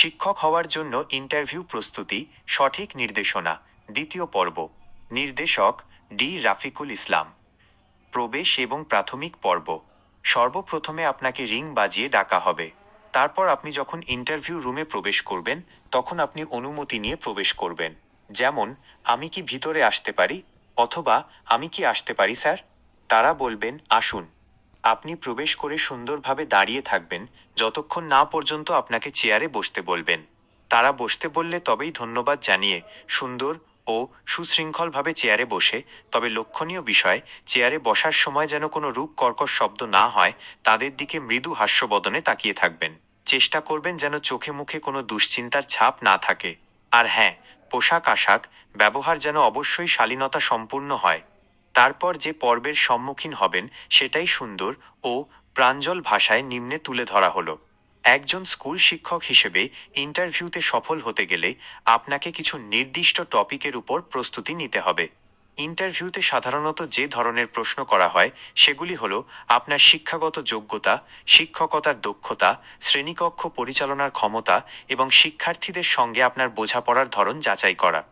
শিক্ষক হওয়ার জন্য ইন্টারভিউ প্রস্তুতি, সঠিক নির্দেশনা। দ্বিতীয় পর্ব। নির্দেশক ডি রাফিকুল ইসলাম। প্রবেশ এবং প্রাথমিক পর্ব। সর্বপ্রথমে আপনাকে রিং বাজিয়ে ডাকা হবে। তারপর আপনি যখন ইন্টারভিউ রুমে প্রবেশ করবেন, তখন আপনি অনুমতি নিয়ে প্রবেশ করবেন। যেমন, আমি কি ভিতরে আসতে পারি? অথবা, আমি কি আসতে পারি, স্যার? তারা বলবেন, আসুন। আপনি প্রবেশ করে সুন্দরভাবে দাঁড়িয়ে থাকবেন যতক্ষণ না পর্যন্ত আপনাকে চেয়ারে বসতে বলবেন। তারা বসতে বললে তবেই ধন্যবাদ জানিয়ে সুন্দর ও সুশৃঙ্খলভাবে চেয়ারে বসে, তবে লক্ষণীয় বিষয়, চেয়ারে বসার সময় যেন কোনো রূপ কর্কশ শব্দ না হয়, তাদের দিকে মৃদু হাস্যবদনে তাকিয়ে থাকবেন। চেষ্টা করবেন যেন চোখে মুখে কোনো দুশ্চিন্তার ছাপ না থাকে। আর হ্যাঁ পোশাক আশাক, ব্যবহার যেন অবশ্যই শালীনতা সম্পূর্ণ হয়। তারপর যে পর্বের সম্মুখীন হবেন, সেটাই সুন্দর ও প্রাঞ্জল ভাষায় নিম্নে তুলে ধরা হলো। একজন স্কুল শিক্ষক হিসেবে ইন্টারভিউতে সফল হতে গেলে আপনাকে কিছু নির্দিষ্ট টপিকের উপর প্রস্তুতি নিতে হবে। ইন্টারভিউতে সাধারণত যে ধরনের প্রশ্ন করা হয়, সেগুলি হলো আপনার শিক্ষাগত যোগ্যতা, শিক্ষকতার দক্ষতা, শ্রেণীকক্ষ পরিচালনার ক্ষমতা এবং শিক্ষার্থীদের সঙ্গে আপনার বোঝাপড়ার ধরন যাচাই করা।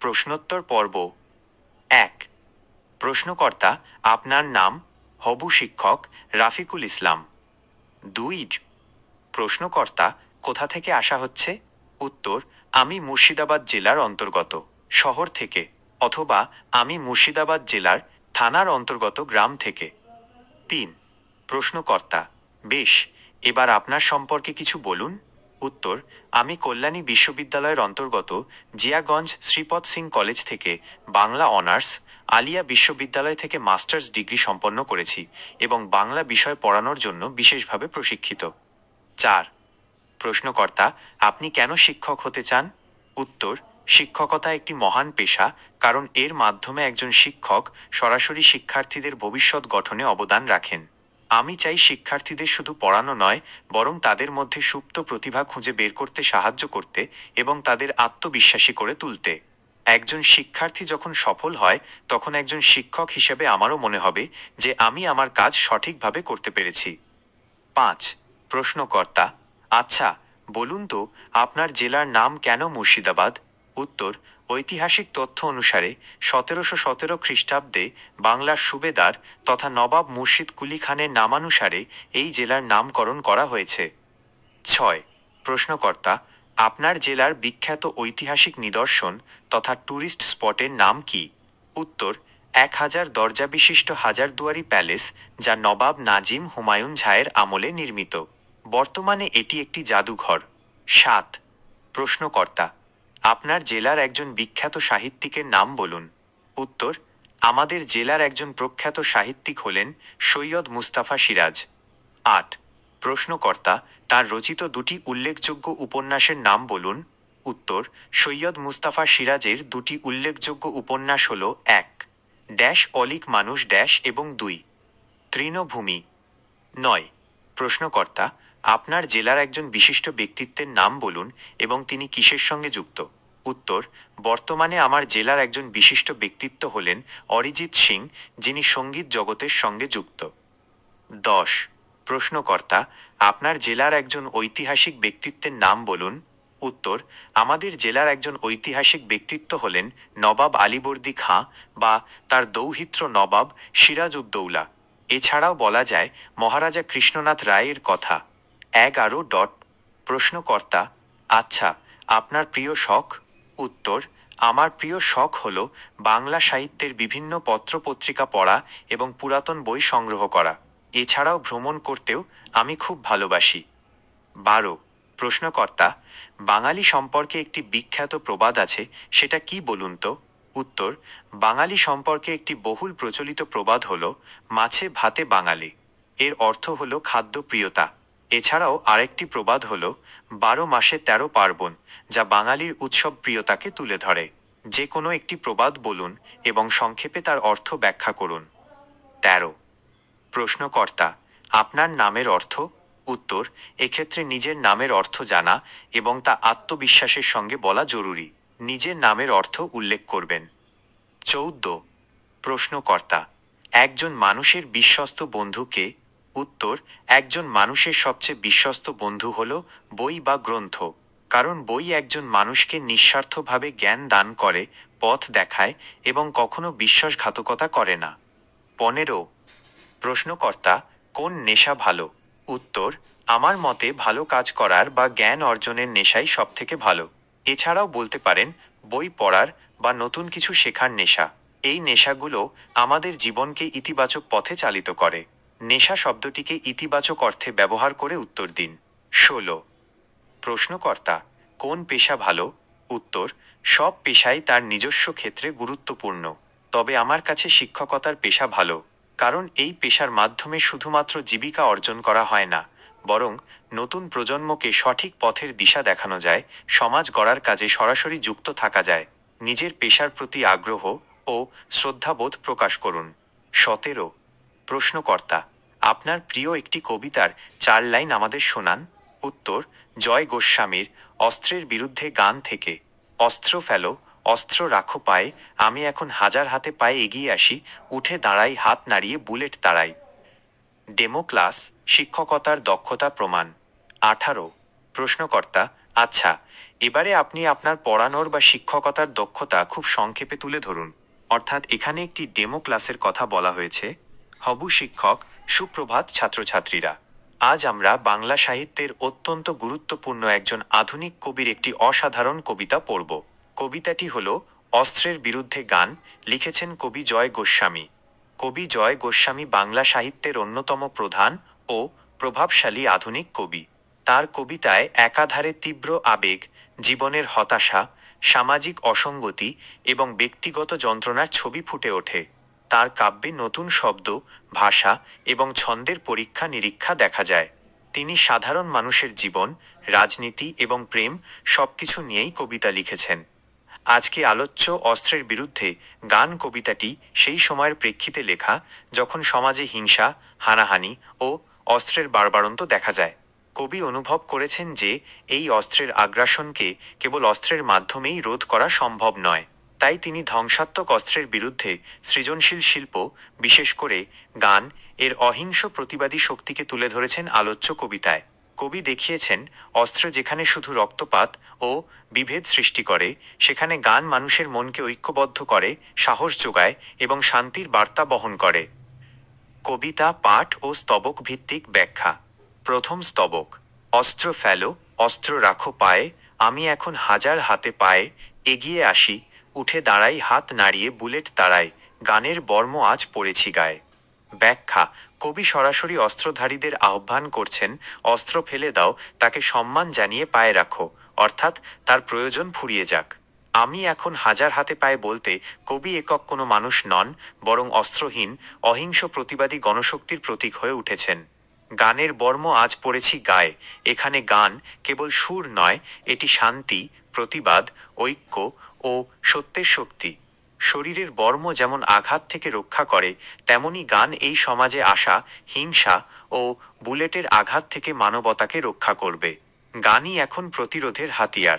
প্রশ্নোত্তর পর্ব এক। প্রশ্নকর্তা আপনার নাম হবু শিক্ষক রাফিকুল ইসলাম। দুই প্রশ্নকর্তা, কোথা থেকে আসা হচ্ছে? উত্তর, আমি মুর্শিদাবাদ জেলার অন্তর্গত, শহর থেকে, অথবা আমি মুর্শিদাবাদ জেলার থানার অন্তর্গত গ্রাম থেকে। তিন, প্রশ্নকর্তা, বেশ, এবার আপনার সম্পর্কে কিছু বলুন। উত্তর, আমি কল্যাণী বিশ্ববিদ্যালয়ের অন্তর্গত জিয়াগঞ্জ শ্রীপদ সিং কলেজ থেকে, বাংলা অনার্স আলিয়া বিশ্ববিদ্যালয় থেকে মাস্টার্স ডিগ্রি সম্পন্ন করেছি এবং বাংলা বিষয় পড়ানোর জন্য বিশেষভাবে প্রশিক্ষিত। চার, প্রশ্নকর্তা, আপনি কেন শিক্ষক হতে চান? উত্তর, শিক্ষকতা একটি মহান পেশা, কারণ এর মাধ্যমে একজন শিক্ষক সরাসরি শিক্ষার্থীদের ভবিষ্যৎ গঠনে অবদান রাখেন। আমি চাই শিক্ষার্থীদের শুধু পড়ানো নয়, বরং তাদের মধ্যে সুপ্ত প্রতিভা খুঁজে বের করতে সাহায্য করতে এবং তাদের আত্মবিশ্বাসী করে তুলতে। একজন শিক্ষার্থী যখন সফল হয়, তখন একজন শিক্ষক হিসেবে আমারও মনে হবে যে আমি আমার কাজ সঠিকভাবে করতে পেরেছি। পাঁচ, প্রশ্নকর্তা। আচ্ছা বলুন তো, আপনার জেলার নাম কেন মুর্শিদাবাদ? উত্তর, ঐতিহাসিক তথ্য অনুসারে সতেরোশো সতেরো খ্রিস্টাব্দে বাংলার সুবেদার তথা নবাব মুর্শিদ কুলি খানের নামানুসারে এই জেলার নামকরণ করা হয়েছে। ছয়, প্রশ্নকর্তা। আপনার জেলার বিখ্যাত ঐতিহাসিক নিদর্শন তথা ট্যুরিস্ট স্পটের নাম কি? উত্তর, এক হাজার দরজা বিশিষ্ট হাজারদুয়ারি প্যালেস যা নবাব নাজিম হুমায়ুন ঝায়ের আমলে নির্মিত। বর্তমানে এটি একটি জাদুঘর। সাত, প্রশ্নকর্তা, আপনার জেলার একজন বিখ্যাত সাহিত্যিকের নাম বলুন। উত্তর, আমাদের জেলার একজন প্রখ্যাত সাহিত্যিক হলেন সৈয়দ মুস্তাফা সিরাজ। আট প্রশ্নকর্তা তার রচিত দুটি উল্লেখযোগ্য উপন্যাসের নাম বলুন। উত্তর, সৈয়দ মুস্তাফা সিরাজের দুটি উল্লেখযোগ্য উপন্যাস হল এক, ড্যাশ অলিক মানুষ ড্যাশ এবং দুই, তৃণভূমি। নয়, প্রশ্নকর্তা, আপনার জেলার একজন বিশিষ্ট ব্যক্তিত্বের নাম বলুন এবং তিনি কিসের সঙ্গে যুক্ত? উত্তর, বর্তমানে আমার জেলার একজন বিশিষ্ট ব্যক্তিত্ব হলেন অরিজিৎ সিং, যিনি সংগীত জগতের সঙ্গে যুক্ত। দশ প্রশ্নকর্তা, আপনার জেলার একজন ঐতিহাসিক ব্যক্তিত্বের নাম বলুন। উত্তর, আমাদের জেলার একজন ঐতিহাসিক ব্যক্তিত্ব হলেন নবাব আলীবর্দী খাঁ বা তার দৌহিত্র নবাব সিরাজ উদ্দৌলা এছাড়াও বলা যায় মহারাজা কৃষ্ণনাথ রায়ের কথা। এগারো ডট। প্রশ্নকর্তা আচ্ছা আপনার প্রিয় শখ? উত্তর, আমার প্রিয় শখ হল বাংলা সাহিত্যের বিভিন্ন পত্রপত্রিকা পড়া এবং পুরাতন বই সংগ্রহ করা। এছাড়াও ভ্রমণ করতেও আমি খুব ভালোবাসি। বারো, প্রশ্নকর্তা, বাঙালি সম্পর্কে একটি বিখ্যাত প্রবাদ আছে, সেটা কি বলুন তো? উত্তর, বাঙালি সম্পর্কে একটি বহুল প্রচলিত প্রবাদ হল, মাছে ভাতে বাঙালি। এর অর্থ হল খাদ্যপ্রিয়তা এছাড়াও আরেকটি প্রবাদ হল, বারো মাসে তেরো পার্বণ, যা বাঙালির উৎসব প্রিয়তাকে তুলে ধরে। যে কোনো একটি প্রবাদ বলুন এবং সংক্ষেপে তার অর্থ ব্যাখ্যা করুন। তেরো প্রশ্নকর্তা, আপনার নামের অর্থ? উত্তর, এক্ষেত্রে নিজের নামের অর্থ জানা এবং তা আত্মবিশ্বাসের সঙ্গে বলা জরুরি। নিজের নামের অর্থ উল্লেখ করবেন। চৌদ্দ, প্রশ্নকর্তা, একজন মানুষের বিশ্বস্ত বন্ধুকে, উত্তর, একজন মানুষের সবচেয়ে বিশ্বস্ত বন্ধু হল বই বা গ্রন্থ। কারণ বই একজন মানুষকে নিঃস্বার্থভাবে জ্ঞান দান করে, পথ দেখায় এবং কখনো বিশ্বাসঘাতকতা করে না। পনেরো প্রশ্নকর্তা, কোন নেশা ভালো? উত্তর, আমার মতে ভালো কাজ করার বা জ্ঞান অর্জনের নেশাই সবথেকে ভালো। এছাড়াও বলতে পারেন, বই পড়ার বা নতুন কিছু শেখার নেশা। এই নেশাগুলো আমাদের জীবনকে ইতিবাচক পথে চালিত করে। নেশা শব্দটিকে ইতিবাচক অর্থে ব্যবহার করে উত্তর দিন। ষোলো। প্রশ্নকর্তা, কোন পেশা ভালো? উত্তর, সব পেশাই তার নিজস্ব ক্ষেত্রে গুরুত্বপূর্ণ। তবে আমার কাছে শিক্ষকতার পেশা ভালো। কারণ এই পেশার মাধ্যমে শুধুমাত্র জীবিকা অর্জন করা হয় না, বরং নতুন প্রজন্মকে সঠিক পথের দিশা দেখানো যায়, সমাজ গড়ার কাজে সরাসরি যুক্ত থাকা যায়। নিজের পেশার প্রতি আগ্রহ ও শ্রদ্ধাবোধ প্রকাশ করুন। সতেরো প্রশ্নকর্তা, আপনার প্রিয় একটি কবিতার চার লাইন আমাদের শোনান। উত্তর, জয় গোস্বামীর অস্ত্রের বিরুদ্ধে গান থেকে। অস্ত্র ফেলো অস্ত্র রাখো পায়ে আমি এখন হাজার হাতে পায়ে এগিয়ে আসি, উঠে দাঁড়াই, হাত নাড়িয়ে বুলেট তাড়াই। ডেমো ক্লাস শিক্ষকতার দক্ষতা প্রমাণ। আঠারো, প্রশ্নকর্তা আচ্ছা এবারে আপনি আপনার পড়ানোর বা শিক্ষকতার দক্ষতা খুব সংক্ষেপে তুলে ধরুন। অর্থাৎ এখানে একটি ডেমো ক্লাসের কথা বলা হয়েছে। হবু শিক্ষক, সুপ্রভাত ছাত্রছাত্রীরা। আজ আমরা বাংলা সাহিত্যের অত্যন্ত গুরুত্বপূর্ণ একজন আধুনিক কবির একটি অসাধারণ কবিতা পড়ব। কবিতাটি হল অস্ত্রের বিরুদ্ধে গান, লিখেছেন কবি জয় গোস্বামী। কবি জয় গোস্বামী বাংলা সাহিত্যের অন্যতম প্রধান ও প্রভাবশালী আধুনিক কবি। তার কবিতায় একাধারে তীব্র আবেগ, জীবনের হতাশা, সামাজিক অসঙ্গতি এবং ব্যক্তিগত যন্ত্রণার ছবি ফুটে ওঠে। তার কাব্যে নতুন শব্দ, ভাষা এবং ছন্দের পরীক্ষা নিরীক্ষা দেখা যায়। তিনি সাধারণ মানুষের জীবন, রাজনীতি এবং প্রেম সবকিছু নিয়েই কবিতা লিখেছেন। আজকে আলোচ্য অস্ত্রের বিরুদ্ধে গান কবিতাটি সেই সময়ের প্রেক্ষিতে লেখা, যখন সমাজে হিংসা, হানাহানি ও অস্ত্রের বাড়বাড়ন্ত দেখা যায়। কবি অনুভব করেছেন যে এই অস্ত্রের আগ্রাসনকে কেবল অস্ত্রের মাধ্যমেই রোধ করা সম্ভব নয়। তাই তিনি ধ্বংসাত্মক অস্ত্রের বিরুদ্ধে সৃজনশীল শিল্প, বিশেষ করে গান, এর অহিংস প্রতিবাদী শক্তিকে তুলে ধরেছেন আলোচ্য কবিতায়। কবি দেখিয়েছেন, অস্ত্র যেখানে শুধু রক্তপাত ও বিভেদ সৃষ্টি করে, সেখানে গান মানুষের মনকে ঐক্যবদ্ধ করে, সাহস যোগায় এবং শান্তির বার্তা বহন করে। কবিতা, পাঠ ও স্তবক ভিত্তিক ব্যাখ্যা। প্রথম স্তবক, অস্ত্র ফেলো, অস্ত্র রাখো পায়ে, আমি এখন হাজার হাতে পায়ে, এগিয়ে আসি, উঠে দাঁড়াই হাত নাড়িয়ে, বুলেট তাড়াই গানের বর্ম আজ পড়েছি গায়ে। ব্যাখ্যা। কবি সরাসরি অস্ত্রধারীদের আহ্বান করছেন, অস্ত্র ফেলে দাও, তাকে সম্মান জানিয়ে পায়ে রাখো। অর্থাৎ তার প্রয়োজন ফুরিয়ে যাক। আমি এখন হাজার হাতে পায়ে বলতে কবি একক কোনো মানুষ নন, বরং অস্ত্রহীন, অহিংস প্রতিবাদী গণশক্তির প্রতীক হয়ে উঠেছেন। গানের বর্ম আজ পড়েছি গায়ে। এখানে গান কেবল সুর নয়, এটি শান্তি, প্রতিবাদ, ঐক্য ও সত্যের শক্তি। শরীরের বর্ম যেমন আঘাত থেকে রক্ষা করে, তেমনি গান এই সমাজে আসা, হিংসা ও বুলেটের আঘাত থেকে মানবতাকে রক্ষা করবে। গানই এখন প্রতিরোধের হাতিয়ার।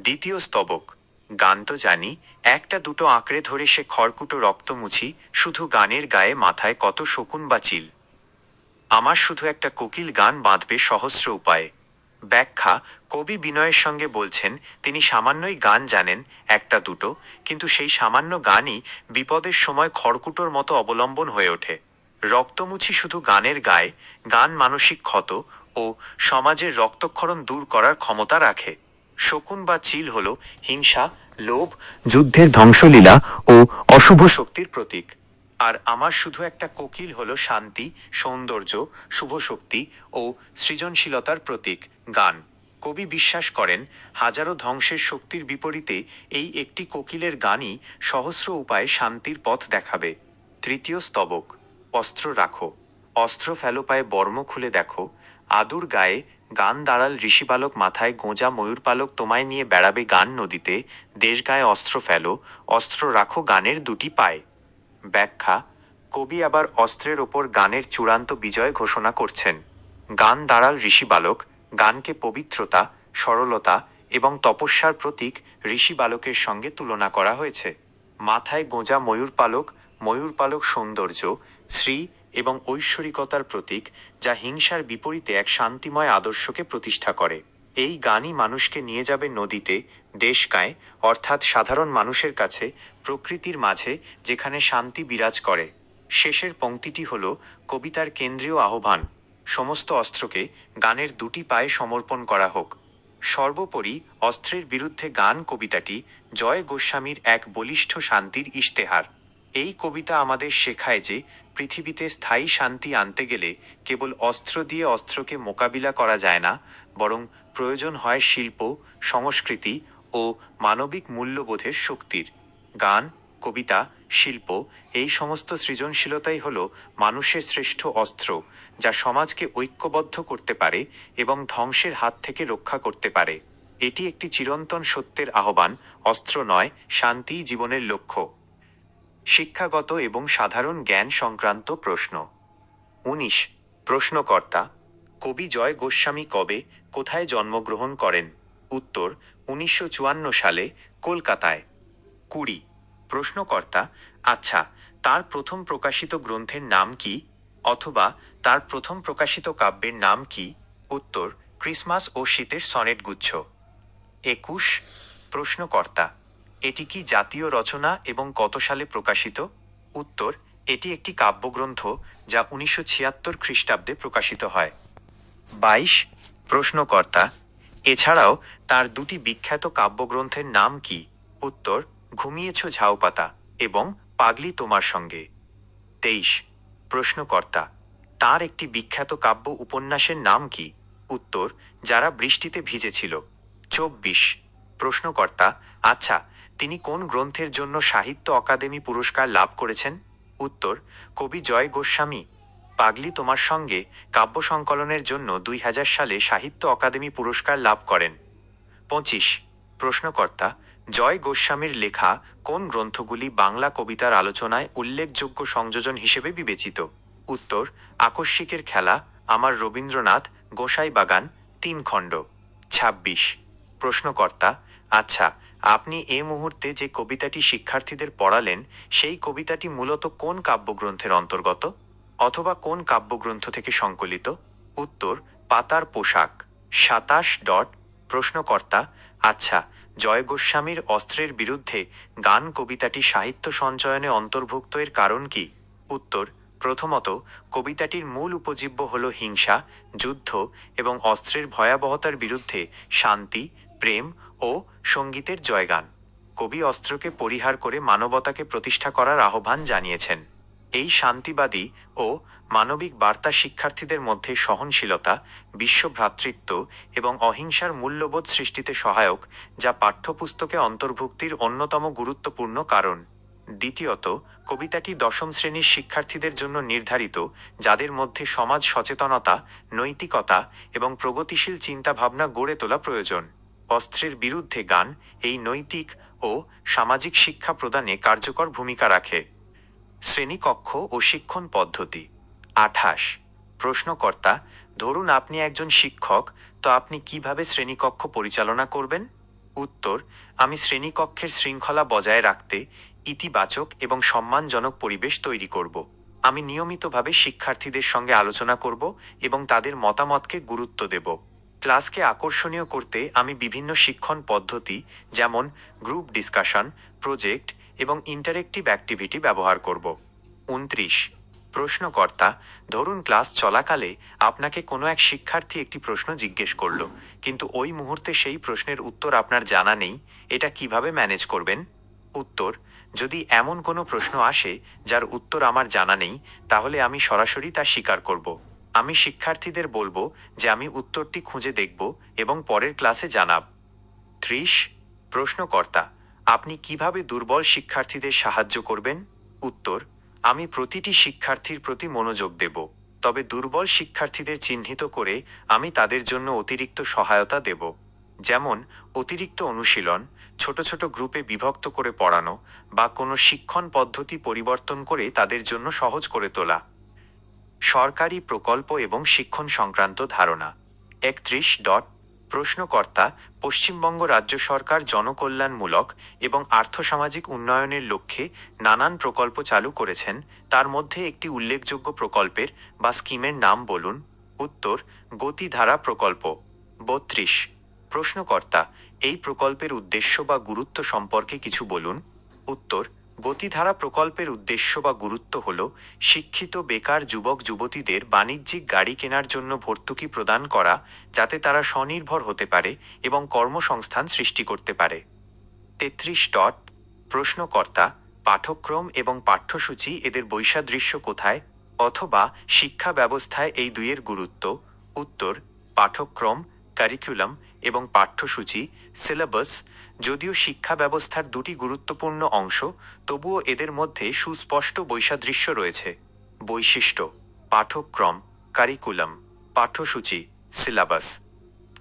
দ্বিতীয় স্তবক, গান তো জানি, একটা দুটো আঁকড়ে ধরে সে খড়কুটো রক্ত মুছি, শুধু গানের গায়ে মাথায় কত শকুন বা চিল। আমার শুধু একটা কোকিল গান বাঁধবে সহস্র উপায়ে। ব্যাখ্যা কবি বিনয়ের সঙ্গে বলছেন, তিনি সামান্যই গান জানেন, একটা দুটো, কিন্তু সেই সামান্য গানই বিপদের সময় খড়কুটোর মতো অবলম্বন হয়ে ওঠে। রক্তমুছি শুধু গানের গায়ে, গান মানসিক ক্ষত ও সমাজের রক্তক্ষরণ দূর করার ক্ষমতা রাখে। শকুন বা চিল হল হিংসা, লোভ, যুদ্ধের ধ্বংসলীলা ও অশুভ শক্তির প্রতীক। আর আমার শুধু একটা কোকিল হলো শান্তি, সৌন্দর্য, শুভ শক্তি ও সৃজনশীলতার প্রতীক। গান। কবি বিশ্বাস করেন, হাজারো ধ্বংসের শক্তির বিপরীতে এই একটি কোকিলের গানই সহস্র উপায়ে শান্তির পথ দেখাবে। তৃতীয় স্তবক, অস্ত্র রাখো। অস্ত্র ফেলো পায়ে বর্ম খুলে দেখো। আদুর গায়ে গান দাঁড়াল ঋষিবালক মাথায় গোঁজা ময়ূরপালক তোমায় নিয়ে বেড়াবে গান নদীতে। দেশ গায়ে অস্ত্র ফেলো, অস্ত্র রাখো গানের দুটি পায়ে। ব্যাখ্যা, কবি আবার অস্ত্রের ওপর গানের চূড়ান্ত বিজয় ঘোষণা করছেন। গান দাঁড়াল ঋষি বালক গানকে পবিত্রতা, সরলতা এবং তপস্যার প্রতীক ঋষি বালকের সঙ্গে তুলনা করা হয়েছে। মাথায় গোঁজা ময়ূর পালক ময়ূর পালক সৌন্দর্য শ্রী এবং ঐশ্বরিকতার প্রতীক যা হিংসার বিপরীতে এক শান্তিময় আদর্শকে প্রতিষ্ঠা করে। এই গানই মানুষকে নিয়ে যাবে নদীতে, দেশকায়, অর্থাৎ সাধারণ মানুষের কাছে, প্রকৃতির মাঝে, যেখানে শান্তি বিরাজ করে। শেষের পংক্তিটি হল কবিতার কেন্দ্রীয় আহ্বান। সমস্ত অস্ত্রকে গানের দুটি পায়ে সমর্পণ করা হোক। সর্বোপরি অস্ত্রের বিরুদ্ধে গান কবিতাটি জয় গোস্বামীর এক বলিষ্ঠ শান্তির ইশতেহার। এই কবিতা আমাদের শেখায় যে পৃথিবীতে স্থায়ী শান্তি আনতে গেলে কেবল অস্ত্র দিয়ে অস্ত্রকে মোকাবিলা করা যায় না, বরং প্রয়োজন হয় শিল্প, সংস্কৃতি ও মানবিক মূল্যবোধের শক্তির। গান, কবিতা শিল্প, এই সমস্ত সৃজনশীলতাই হল মানুষের শ্রেষ্ঠ অস্ত্র, যা সমাজকে ঐক্যবদ্ধ করতে পারে এবং ধ্বংসের হাত থেকে রক্ষা করতে পারে। এটি একটি চিরন্তন সত্যের আহ্বান, অস্ত্র নয়, শান্তিই জীবনের লক্ষ্য। শিক্ষাগত এবং সাধারণ জ্ঞান সংক্রান্ত প্রশ্ন। উনিশ। প্রশ্নকর্তা, কবি জয় গোস্বামী কবে, কোথায় জন্মগ্রহণ করেন? উত্তর, উনিশশো চুয়ান্ন সালে, কলকাতায়। কুড়ি। প্রশ্নকর্তা আচ্ছা তার প্রথম প্রকাশিত গ্রন্থের নাম কি অথবা তার প্রথম প্রকাশিত কাব্যের নাম কি? উত্তর, ক্রিসমাস ও শীতের সনেট গুচ্ছ। একুশ, প্রশ্নকর্তা, এটি কি জাতীয় রচনা এবং কত সালে প্রকাশিত? উত্তর, এটি একটি কাব্যগ্রন্থ যা উনিশশো ছিয়াত্তর খ্রিস্টাব্দে প্রকাশিত হয়। বাইশ, প্রশ্নকর্তা, এছাড়াও তার দুটি বিখ্যাত কাব্যগ্রন্থের নাম কি? উত্তর ঘুমিয়েছ ঝাউপাতা এবং পাগলি তোমার সঙ্গে। তেইশ, প্রশ্নকর্তা, তার একটি বিখ্যাত কাব্য উপন্যাসের নাম কি? উত্তর, যারা বৃষ্টিতে ভিজেছিল। চব্বিশ, প্রশ্নকর্তা আচ্ছা তিনি কোন গ্রন্থের জন্য সাহিত্য অকাদেমি পুরস্কার লাভ করেছেন? উত্তর, কবি জয় গোস্বামী, পাগলি তোমার সঙ্গে কাব্য সংকলনের জন্য দুই হাজার সালে সাহিত্য অকাদেমি পুরস্কার লাভ করেন। পঁচিশ, প্রশ্নকর্তা জয় গোস্বামীর লেখা কোন গ্রন্থগুলি বাংলা কবিতার আলোচনায় উল্লেখযোগ্য সংযোজন হিসেবে বিবেচিত? উত্তর, আকস্মিকের খেলা, আমার রবীন্দ্রনাথ, গোসাই বাগান, তিন খণ্ড। ছাব্বিশ। প্রশ্নকর্তা আচ্ছা আপনি এ মুহূর্তে যে কবিতাটি শিক্ষার্থীদের পড়ালেন, সেই কবিতাটি মূলত কোন কাব্যগ্রন্থের অন্তর্গত? অথবা কোন কাব্যগ্রন্থ থেকে সংকলিত? উত্তর, পাতার পোশাক। সাতাশ ডট, প্রশ্নকর্তা আচ্ছা জয় গোস্বামীর অস্ত্রের বিরুদ্ধে গান কবিতাটি সাহিত্য সঞ্চয়নে অন্তর্ভুক্ত এর কারণ কি? উত্তর, প্রথমত, কবিতাটির মূল উপজীব্য হল হিংসা, যুদ্ধ এবং অস্ত্রের ভয়াবহতার বিরুদ্ধে শান্তি, প্রেম ও সঙ্গীতের জয়গান। কবি অস্ত্রকে পরিহার করে মানবতাকে প্রতিষ্ঠা করার আহ্বান জানিয়েছেন। এই শান্তিবাদী ও মানবিক বার্তা শিক্ষার্থীদের মধ্যে সহনশীলতা, বিশ্বভ্রাতৃত্ব এবং অহিংসার মূল্যবোধ সৃষ্টিতে সহায়ক, যা পাঠ্যপুস্তকে অন্তর্ভুক্তির অন্যতম গুরুত্বপূর্ণ কারণ। দ্বিতীয়ত, কবিতাটি দশম শ্রেণির শিক্ষার্থীদের জন্য নির্ধারিত, যাদের মধ্যে সমাজ সচেতনতা, নৈতিকতা এবং প্রগতিশীল চিন্তাভাবনা গড়ে তোলা প্রয়োজন। অস্ত্রের বিরুদ্ধে গান এই নৈতিক ও সামাজিক শিক্ষা প্রদানে কার্যকর ভূমিকা রাখে। শ্রেণীকক্ষ ও শিক্ষণ পদ্ধতি। আঠাশ। প্রশ্নকর্তা, ধরুন আপনি একজন শিক্ষক, তো আপনি কীভাবে শ্রেণীকক্ষ পরিচালনা করবেন? উত্তর, আমি শ্রেণীকক্ষের শৃঙ্খলা বজায় রাখতে ইতিবাচক এবং সম্মানজনক পরিবেশ তৈরি করব। আমি নিয়মিতভাবে শিক্ষার্থীদের সঙ্গে আলোচনা করব এবং তাদের মতামতকে গুরুত্ব দেব। ক্লাসকে আকর্ষণীয় করতে আমি বিভিন্ন শিক্ষণ পদ্ধতি, যেমন গ্রুপ ডিসকাশন, প্রজেক্ট এবং ইন্টারেক্টিভ অ্যাক্টিভিটি ব্যবহার করব। উনত্রিশ। প্রশ্নকর্তা, ধরুন ক্লাস চলাকালে আপনাকে কোনো এক শিক্ষার্থী একটি প্রশ্ন জিজ্ঞেস করল, কিন্তু ওই মুহূর্তে সেই প্রশ্নের উত্তর আপনার জানা নেই, এটা কীভাবে ম্যানেজ করবেন? উত্তর, যদি এমন কোনো প্রশ্ন আসে যার উত্তর আমার জানা নেই, তাহলে আমি সরাসরি তা স্বীকার করব। আমি শিক্ষার্থীদের বলব যে আমি উত্তরটি খুঁজে দেখব এবং পরের ক্লাসে জানাব। ত্রিশ। প্রশ্নকর্তা আপনি কীভাবে দুর্বল শিক্ষার্থীদের সাহায্য করবেন? উত্তর, আমি প্রতিটি শিক্ষার্থীর প্রতি মনোযোগ দেব, তবে দুর্বল শিক্ষার্থীদের চিহ্নিত করে আমি তাদের জন্য অতিরিক্ত সহায়তা দেব। যেমন, অতিরিক্ত অনুশীলন, ছোট ছোট গ্রুপে বিভক্ত করে পড়ানো, বা কোনো শিক্ষণ পদ্ধতি পরিবর্তন করে তাদের জন্য সহজ করে তোলা। সরকারি প্রকল্প এবং শিক্ষণ সংক্রান্ত ধারণা। একত্রিশ ডট প্রশ্নকর্তা, পশ্চিমবঙ্গ রাজ্য সরকার জনকল্যাণমূলক এবং আর্থসামাজিক উন্নয়নের লক্ষ্যে নানান প্রকল্প চালু করেছেন। তার মধ্যে একটি উল্লেখযোগ্য প্রকল্পের বা স্কিমের নাম বলুন। উত্তর, গতিধারা প্রকল্প। বত্রিশ, প্রশ্নকর্তা, এই প্রকল্পের উদ্দেশ্য বা গুরুত্ব সম্পর্কে কিছু বলুন। উত্তর গতিধারা প্রকল্পের উদ্দেশ্য বা গুরুত্ব হল শিক্ষিত, বেকার যুবক, যুবতীদের বাণিজ্যিক গাড়ি কেনার জন্য ভর্তুকি প্রদান করা যাতে তারা স্বনির্ভর হতে পারে এবং কর্মসংস্থান সৃষ্টি করতে পারে। তেত্রিশ ডট, প্রশ্নকর্তা পাঠক্রম এবং পাঠ্যসূচি এদের বৈসাদৃশ্য কোথায় অথবা শিক্ষা ব্যবস্থায় এই দুইয়ের গুরুত্ব? উত্তর পাঠক্রম কারিকুলাম এবং পাঠ্যসূচি সিলেবাস, যদিও শিক্ষা ব্যবস্থার দুটি গুরুত্বপূর্ণ অংশ, তবুও এদের মধ্যে সুস্পষ্ট বৈসাদৃশ্য রয়েছে। বৈশিষ্ট্য পাঠক্রম কারিকুলাম, পাঠ্যসূচি, সিলেবাস।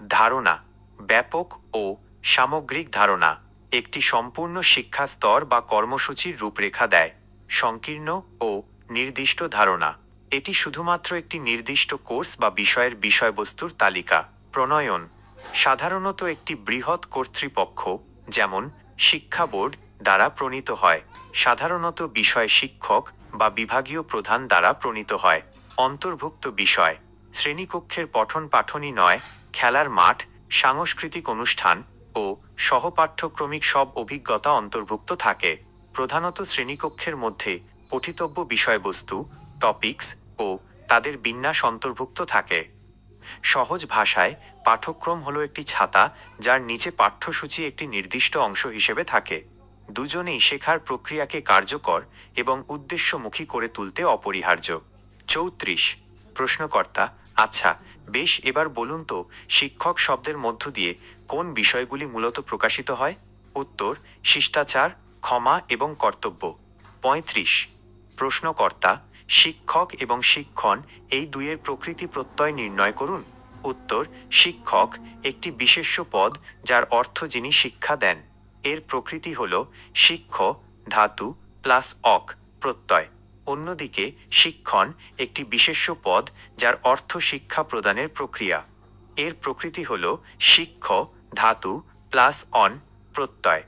ধারণা, ব্যাপক ও সামগ্রিক ধারণা, একটি সম্পূর্ণ শিক্ষা স্তর বা কর্মসূচির রূপরেখা দেয়, সংকীর্ণ ও নির্দিষ্ট ধারণা। এটি শুধুমাত্র একটি নির্দিষ্ট কোর্স বা বিষয়ের বিষয়বস্তুর তালিকা, প্রণয়ন সাধারণত একটি বৃহৎ কর্তৃপক্ষ, যেমন শিক্ষা বোর্ড, দ্বারা প্রণীত হয়। সাধারণত বিষয় শিক্ষক বা বিভাগীয় প্রধান দ্বারা প্রণীত হয়। অন্তর্ভুক্ত বিষয়, শ্রেণীকক্ষের পঠন পাঠনই নয়, খেলার মাঠ, সাংস্কৃতিক অনুষ্ঠান ও সহপাঠ্যক্রমিক সব অভিজ্ঞতা অন্তর্ভুক্ত থাকে। প্রধানত শ্রেণীকক্ষের মধ্যে পঠিতব্য বিষয়বস্তু, টপিকস ও তাদের বিন্যাস অন্তর্ভুক্ত থাকে। সহজ ভাষায় পাঠ্যক্রম হলো একটি ছাতা, যার নিচে পাঠ্যসূচি একটি নির্দিষ্ট অংশ হিসেবে থাকে। দুজনেই শেখার প্রক্রিয়াকে কার্যকর এবং উদ্দেশ্যমুখী করে তুলতে অপরিহার্য। চৌত্রিশ। প্রশ্নকর্তা আচ্ছা বেশ, এবার বলুন তো, শিক্ষক শব্দের মধ্য দিয়ে কোন বিষয়গুলি মূলত প্রকাশিত হয়? উত্তর, শিষ্টাচার, ক্ষমা এবং কর্তব্য। পঁয়ত্রিশ। প্রশ্নকর্তা শিক্ষক এবং শিক্ষণ এই দুইয়ের প্রকৃতি প্রত্যয় নির্ণয় করুন। উত্তর, শিক্ষক একটি বিশেষ্য পদ যার অর্থ যিনি শিক্ষা দেন। এর প্রকৃতি হল শিক্ষ, ধাতু প্লাস অক, প্রত্যয়। অন্যদিকে, শিক্ষণ একটি বিশেষ্য পদ যার অর্থ শিক্ষা প্রদানের প্রক্রিয়া। এর প্রকৃতি হল শিক্ষ, ধাতু প্লাস অন, প্রত্যয়।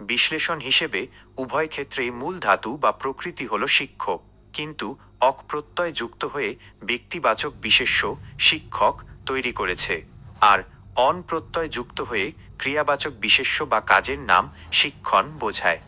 বিশ্লেষণ হিসেবে উভয় ক্ষেত্রেই মূল ধাতু বা প্রকৃতি হল শিক্ষক কিন্তু অক প্রত্যয় যুক্ত হয়ে ব্যক্তিবাচক বিশেষ্য, শিক্ষক তৈরি করেছে। আর অনপ্রত্যয় যুক্ত হয়ে ক্রিয়াবাচক বিশেষ্য বা কাজের নাম শিক্ষণ বোঝায়।